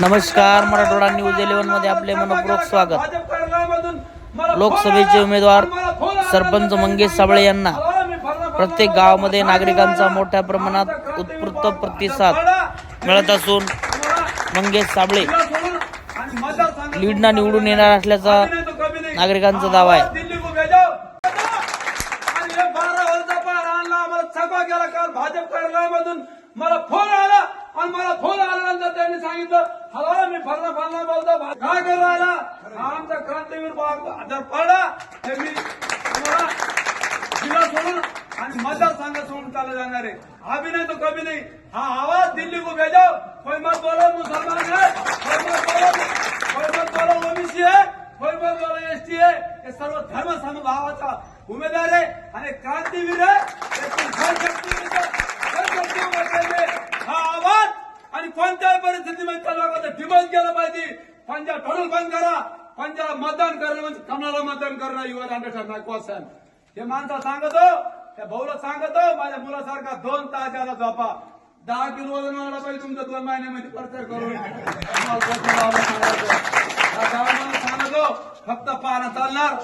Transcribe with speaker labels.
Speaker 1: नमस्कार मराठवाडा न्यूज इलेव्हनमध्ये आपले मनपूर्वक स्वागत. लोकसभेचे उमेदवार सरपंच मंगेश साबळे यांना प्रत्येक गावामध्ये नागरिकांचा मोठ्या प्रमाणात उत्स्फूर्त प्रतिसाद मिळत असून मंगेश साबळे लीडना निवडून येणार असल्याचा नागरिकांचा दावा आहे.
Speaker 2: भाजप मला फोन आणि मला फोन आल्यानंतर त्यांनी सांगितलं हॅलो मी फरला फरला बोलतो. काय करू राहिला? आमचा क्रांतीवीर बाग जर पडला हे मी तुम्हाला जिल्हा सोडून आणि मतदारसंघ सोडून चालले जाणार आहे. अभी नाही तो कमी नाही. हा आवाज दिल्ली को भेजाओ कोई मत बोलो मुसलमान है. कोई मत बोलो कोई मत बोलो ओबीसी है. कोई मत बोलो एसटी है. हे सर्व धर्म समभावाचा उमेदवार आहे आणि क्रांतीवीर आहे पंजाब टोटल बंद करा. पंजाला मतदान करणं म्हणजे कमलाला मतदान करणं युवा अंडरस्टँड क्वेश्चन हे माणसा सांगतो त्या भाऊला सांगतो माझ्या मुलासारखा दोन तास आता झोपा. दहा किलो वजन वाढला पाहिजे तुमचं दोन महिन्यामध्ये परचर करून. सांगतो फक्त पाहणं चालणार.